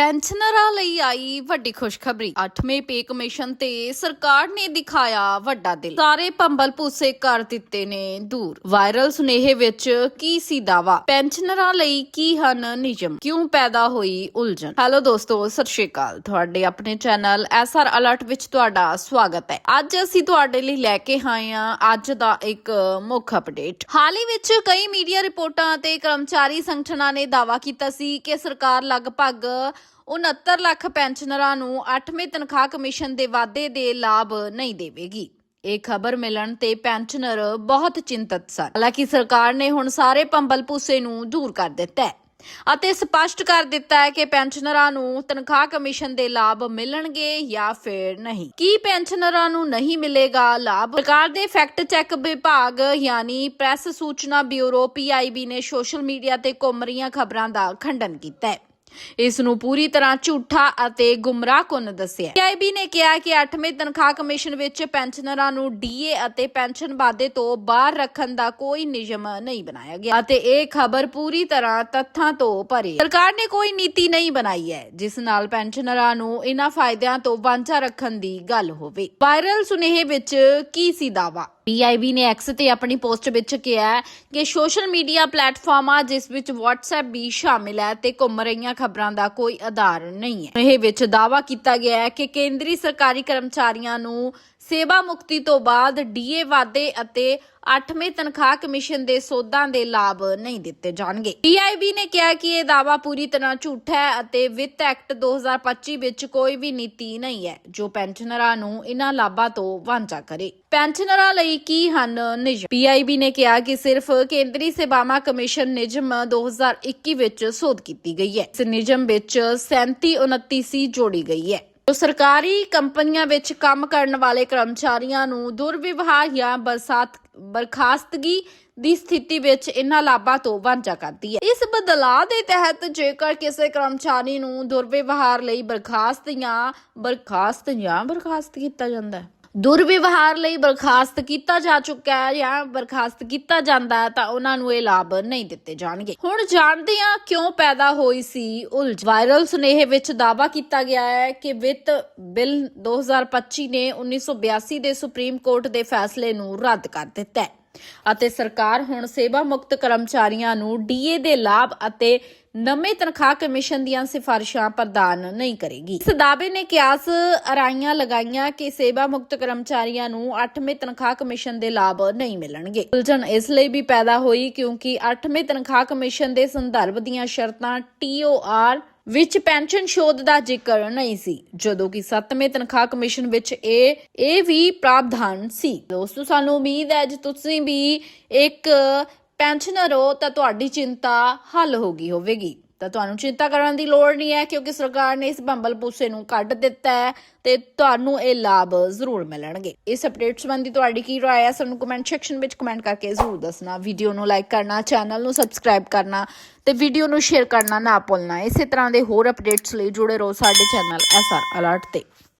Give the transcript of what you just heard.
ਪੈਨਸ਼ਨਰਾਂ ਲਈ ਆਈ ਵੱਡੀ ਖੁਸ਼ਖਬਰੀ। 8ਵੇਂ ਪੇ ਕਮਿਸ਼ਨ ਤੇ ਸਰਕਾਰ ਨੇ ਦਿਖਾਇਆ ਵੱਡਾ ਦਿਲ। ਸਾਰੇ ਪੰਬਲ ਭੂਸੇ ਕਰ ਦਿੱਤੇ ਨੇ ਦੂਰ। ਵਾਇਰਲ ਸੁਨੇਹੇ ਵਿੱਚ ਕੀ ਸੀ ਦਾਵਾ ਪੈਨਸ਼ਨਰਾਂ ਲਈ ਕੀ ਹਨ ਨਿਯਮ? ਕਿਉਂ ਪੈਦਾ ਹੋਈ ਉਲਝਣ? ਹੈਲੋ ਦੋਸਤੋ, ਸਤਿ ਸ਼੍ਰੀ ਅਕਾਲ। ਤੁਹਾਡੇ ਆਪਣੇ ਚੈਨਲ ਐਸਆਰ ਅਲਰਟ ਵਿੱਚ ਤੁਹਾਡਾ ਸਵਾਗਤ ਹੈ। ਅੱਜ ਅਸੀਂ ਤੁਹਾਡੇ ਲਈ ਲੈ ਕੇ ਆਏ ਹਾਂ ਅੱਜ ਦਾ ਇੱਕ ਮੁੱਖ ਅਪਡੇਟ। ਹਾਲ ਹੀ ਵਿੱਚ ਕਈ ਮੀਡੀਆ ਰਿਪੋਰਟਾਂ ਤੇ ਕਰਮਚਾਰੀ ਸੰਗਠਨਾਂ ਨੇ ਦਾਵਾ ਕੀਤਾ ਸੀ ਕਿ ਸਰਕਾਰ ਲਗਭਗ 69 ਲੱਖ ਪੈਨਸ਼ਨਰਾਂ ਨੂੰ 8ਵੇਂ ਤਨਖਾਹ ਕਮਿਸ਼ਨ ਦੇ ਵਾਅਦੇ ਦੇ ਲਾਭ ਨਹੀਂ ਦੇਵੇਗੀ। ਇਹ ਖਬਰ ਮਿਲਣ ਤੇ ਪੈਨਸ਼ਨਰ ਬਹੁਤ ਚਿੰਤਤ ਸਨ। ਹਾਲਾਂਕਿ ਸਰਕਾਰ ਨੇ ਹੁਣ ਸਾਰੇ ਪੰਬਲ ਭੂਸੇ ਨੂੰ ਦੂਰ ਕਰ ਦਿੱਤਾ ਹੈ ਅਤੇ ਸਪਸ਼ਟ ਕਰ ਦਿੱਤਾ ਹੈ ਕਿ ਪੈਨਸ਼ਨਰਾਂ ਨੂੰ ਤਨਖਾਹ ਕਮਿਸ਼ਨ ਦੇ ਲਾਭ ਮਿਲਣਗੇ ਜਾਂ ਫਿਰ ਨਹੀਂ। ਕੀ ਪੈਨਸ਼ਨਰਾਂ ਨੂੰ ਨਹੀਂ ਮਿਲੇਗਾ ਲਾਭ? ਸਰਕਾਰ ਦੇ ਫੈਕਟ ਚੈੱਕ ਵਿਭਾਗ ਯਾਨੀ ਪ੍ਰੈਸ ਸੂਚਨਾ ਬਿਊਰੋ ਪੀਆਈਬੀ ਨੇ ਸੋਸ਼ਲ ਮੀਡੀਆ ਤੇ ਘੁੰਮ ਰਹੀਆਂ ਖਬਰਾਂ ਦਾ ਖੰਡਨ ਕੀਤਾ ਹੈ। ਇਸ ਨੂੰ ਪੂਰੀ ਤਰ੍ਹਾਂ ਝੂਠਾ ਅਤੇ ਗੁੰਮਰਾਹਕੁੰਨ ਦੱਸਿਆ। ਪੀਆਈਬੀ ਨੇ ਕਿਹਾ ਕਿ 8ਵੇਂ ਤਨਖਾਹ ਕਮਿਸ਼ਨ ਵਿੱਚ ਪੈਨਸ਼ਨਰਾਂ ਨੂੰ ਡੀਏ ਅਤੇ ਪੈਨਸ਼ਨ ਵਾਅਦੇ ਤੋਂ ਬਾਹਰ ਰੱਖਣ ਦਾ ਕੋਈ ਨਿਯਮ ਨਹੀਂ ਬਣਾਇਆ ਗਿਆ ਅਤੇ ਇਹ ਖਬਰ ਪੂਰੀ ਤਰ੍ਹਾਂ ਤੱਥਾਂ ਤੋਂ ਭਰੀ। ਸਰਕਾਰ ਨੇ ਕੋਈ ਨੀਤੀ ਨਹੀਂ ਬਣਾਈ ਹੈ, ਜਿਸ ਨਾਲ ਪੈਨਸ਼ਨਰਾਂ ਨੂੰ ਇਹਨਾਂ ਫਾਇਦਿਆਂ ਤੋਂ ਵਾਂਝਾ ਰੱਖਣ ਦੀ ਗੱਲ ਹੋਵੇ। ਵਾਇਰਲ ਸੁਨੇਹੇ ਵਿੱਚ ਕੀ ਸੀ ਦਾਵਾ ਪੀਆਈਬੀ ਨੇ ਐਕਸ ਤੇ ਆਪਣੀ ਪੋਸਟ ਵਿੱਚ ਕਿਹਾ ਕਿ ਸੋਸ਼ਲ ਮੀਡੀਆ ਪਲੇਟਫਾਰਮਾਂ ਜਿਸ ਵਿੱਚ WhatsApp ਵੀ ਸ਼ਾਮਿਲ ਹੈ ਤੇ ਘੁੰਮ ਰਹੀਆਂ ਖਬਰਾਂ ਦਾ ਕੋਈ ਆਧਾਰ ਨਹੀਂ ਹੈ। ਇਹ ਵਿੱਚ ਦਾਵਾ ਕੀਤਾ ਗਿਆ ਹੈ ਕਿ ਕੇਂਦਰੀ ਸਰਕਾਰੀ ਕਰਮਚਾਰੀਆਂ ਨੂੰ ਸੇਵਾ ਮੁਕਤੀ ਤੋਂ ਬਾਅਦ ਡੀਏ ਵਾਅਦੇ ਅਤੇ 8ਵੇਂ ਤਨਖਾਹ ਕਮਿਸ਼ਨ ਦੇ ਸੋਧਾਂ ਦੇ ਲਾਭ ਨਹੀਂ ਦਿੱਤੇ ਜਾਣਗੇ। ਪੀਆਈਬੀ ਨੇ ਕਿਹਾ ਕਿ ਇਹ ਦਾਅਵਾ ਪੂਰੀ ਤਰ੍ਹਾਂ ਝੂਠ ਹੈ ਅਤੇ ਵਿੱਤ ਐਕਟ 2025 ਵਿੱਚ ਕੋਈ ਵੀ ਨੀਤੀ ਨਹੀਂ ਹੈ ਜੋ ਪੈਨਸ਼ਨਰਾਂ ਨੂੰ ਇਹਨਾਂ ਲਾਭਾਂ ਤੋਂ ਵਾਂਝਾ ਕਰੇ। ਪੈਨਸ਼ਨਰਾਂ ਲਈ ਕੀ ਹਨ ਨਿਯਮ? ਪੀਆਈਬੀ ਨੇ ਕਿਹਾ ਕਿ ਸਿਰਫ ਕੇਂਦਰੀ ਸੇਵਾਵਾਂ ਕਮਿਸ਼ਨ ਨਿਯਮ 2021 ਵਿੱਚ ਸੋਧ ਕੀਤੀ ਗਈ ਹੈ। ਇਸ ਨਿਯਮ ਵਿੱਚ 37 29 ਸੀ ਜੋੜੀ ਗਈ ਹੈ। ਜੋ ਸਰਕਾਰੀ ਕੰਪਨੀਆਂ ਵਿੱਚ ਕੰਮ ਕਰਨ ਵਾਲੇ ਕਰਮਚਾਰੀਆਂ ਨੂੰ ਦੁਰਵਿਵਹਾਰ ਜਾਂ ਬਰਸਾਤ, ਬਰਖਾਸਤਗੀ ਦੀ ਸਥਿਤੀ ਵਿੱਚ ਇਹਨਾਂ ਲਾਭਾਂ ਤੋਂ ਵਾਂਝਾ ਕਰਦੀ ਹੈ। ਇਸ ਬਦਲਾਅ ਦੇ ਤਹਿਤ ਜੇਕਰ ਕਿਸੇ ਕਰਮਚਾਰੀ ਨੂੰ ਦੁਰਵਿਵਹਾਰ ਲਈ ਬਰਖਾਸਤ ਜਾਂ ਬਰਖਾਸਤ ਜਾਂ ਬਰਖਾਸਤ ਕੀਤਾ ਜਾਂਦਾ ਹੈ। ਦੁਰਵਿਵਹਾਰ ਲਈ ਬਰਖਾਸਤ ਕੀਤਾ ਜਾ ਚੁੱਕਾ ਹੈ ਜਾਂ ਬਰਖਾਸਤ ਕੀਤਾ ਜਾਂਦਾ ਹੈ ਤਾਂ ਉਹਨਾਂ ਨੂੰ ਇਹ ਲਾਭ ਨਹੀਂ ਦਿੱਤੇ ਜਾਣਗੇ। ਹੁਣ ਜਾਣਦੇ ਹਾਂ ਕਿਉਂ ਪੈਦਾ ਹੋਈ ਸੀ ਉਲਝ। ਵਾਇਰਲ ਸੁਨੇਹੇ ਵਿੱਚ ਦਾਅਵਾ ਕੀਤਾ ਗਿਆ ਹੈ ਕਿ ਵਿੱਤ ਬਿੱਲ 2025 ਨੇ 1982 ਦੇ ਸੁਪਰੀਮ ਕੋਰਟ ਦੇ ਫੈਸਲੇ ਨੂੰ ਰੱਦ ਕਰ ਦਿੱਤਾ ਹੈ। ਅਤੇ ਸਰਕਾਰ ਹੁਣ ਸੇਵਾ ਮੁਕਤ ਕਰਮਚਾਰੀਆਂ ਨੂੰ ਡੀਏ ਦੇ ਲਾਭ ਅਤੇ ਨਵੇਂ ਤਨਖਾਹ ਕਮਿਸ਼ਨ ਦੀਆਂ ਸਿਫਾਰਿਸ਼ਾਂ ਪ੍ਰਦਾਨ ਨਹੀਂ ਕਰੇਗੀ। ਇਸ ਦਾਅਵੇ ਨੇ ਕਿਆਸ ਅਰਾਈਆਂ ਲਗਾਈਆਂ ਕਿ ਸੇਵਾ ਮੁਕਤ ਕਰਮਚਾਰੀਆਂ ਨੂੰ 8ਵੇਂ ਤਨਖਾਹ ਕਮਿਸ਼ਨ ਦੇ ਲਾਭ ਨਹੀਂ ਮਿਲਣਗੇ। ਉਲਝਣ ਇਸ ਲਈ ਵੀ ਪੈਦਾ ਹੋਈ ਕਿਉਂਕਿ 8ਵੇਂ ਤਨਖਾਹ ਕਮਿਸ਼ਨ ਦੇ ਸੰਦਰਭ ਦੀਆਂ ਸ਼ਰਤਾਂ ਟੀਓਆਰ ਵਿੱਚ ਪੈਨਸ਼ਨ ਸ਼ੋਧ ਦਾ ਜ਼ਿਕਰ ਨਹੀਂ ਸੀ। ਜਦੋਂ ਕਿ 7ਵੇਂ ਤਨਖਾਹ ਕਮਿਸ਼ਨ ਵਿੱਚ ਇਹ ਇਹ ਵੀ ਪ੍ਰਾਵਧਾਨ ਸੀ। ਦੋਸਤੋ, ਸਾਨੂੰ ਉਮੀਦ ਹੈ ਜੇ ਤੁਸੀਂ ਵੀ ਇੱਕ ਪੈਨਸ਼ਨਰ ਹੋ ਤਾਂ ਤੁਹਾਡੀ ਚਿੰਤਾ ਹੱਲ ਹੋ ਗਈ ਹੋਵੇਗੀ। ਤਾਂ ਤੁਹਾਨੂੰ। ਚਿੰਤਾ ਕਰਨ ਦੀ ਲੋੜ ਨਹੀਂ ਹੈ ਕਿਉਂਕਿ ਸਰਕਾਰ ਨੇ ਇਸ ਬੰਬਲ ਪੂਸੇ ਨੂੰ ਕੱਢ ਦਿੱਤਾ ਹੈ ਤੇ ਤੁਹਾਨੂੰ ਇਹ ਲਾਭ ਜ਼ਰੂਰ ਮਿਲਣਗੇ। ਇਸ ਅਪਡੇਟ ਸੰਬੰਧੀ ਤੁਹਾਡੀ ਕੀ ਰਾਏ ਹੈ ਸਾਨੂੰ ਕਮੈਂਟ ਸੈਕਸ਼ਨ ਵਿੱਚ ਕਮੈਂਟ ਕਰਕੇ ਜ਼ਰੂਰ ਦੱਸਣਾ। ਵੀਡੀਓ ਨੂੰ ਲਾਈਕ ਕਰਨਾ ਚੈਨਲ ਨੂੰ ਸਬਸਕ੍ਰਾਈਬ ਕਰਨਾ ਤੇ ਵੀਡੀਓ ਨੂੰ ਸ਼ੇਅਰ ਕਰਨਾ ਨਾ ਭੁੱਲਣਾ। ਇਸੇ ਤਰ੍ਹਾਂ ਦੇ ਹੋਰ ਅਪਡੇਟਸ ਲਈ ਜੁੜੇ ਰਹੋ ਸਾਡੇ ਚੈਨਲ ਐਸਆਰ ਅਲਰਟ ਤੇ।